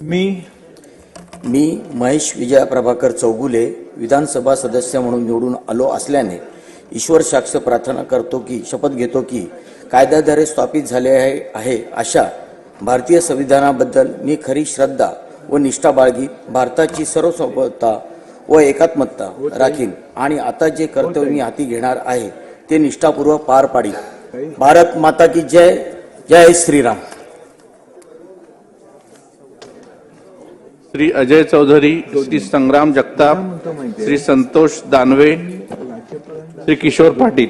मी मी महेश विजया प्रभाकर चौगुले विधानसभा सदस्य म्हणून निवडून आलो असल्याने ईश्वर साक्ष प्रार्थना करतो की शपथ घेतो की कायद्याद्वारे स्थापित झाले आहे आहे अशा भारतीय संविधानाबद्दल मी खरी श्रद्धा व निष्ठा बाळगी भारताची सर्वसंपत्ता व एकात्मता राखीन. आणि आता जे कर्तव्य मी हाती घेणार आहे ते निष्ठापूर्वक पार पाडीन. भारत माता की जय जय श्रीराम. श्री अजय चौधरी श्री संग्राम जगताप श्री संतोष दानवे श्री किशोर पाटील.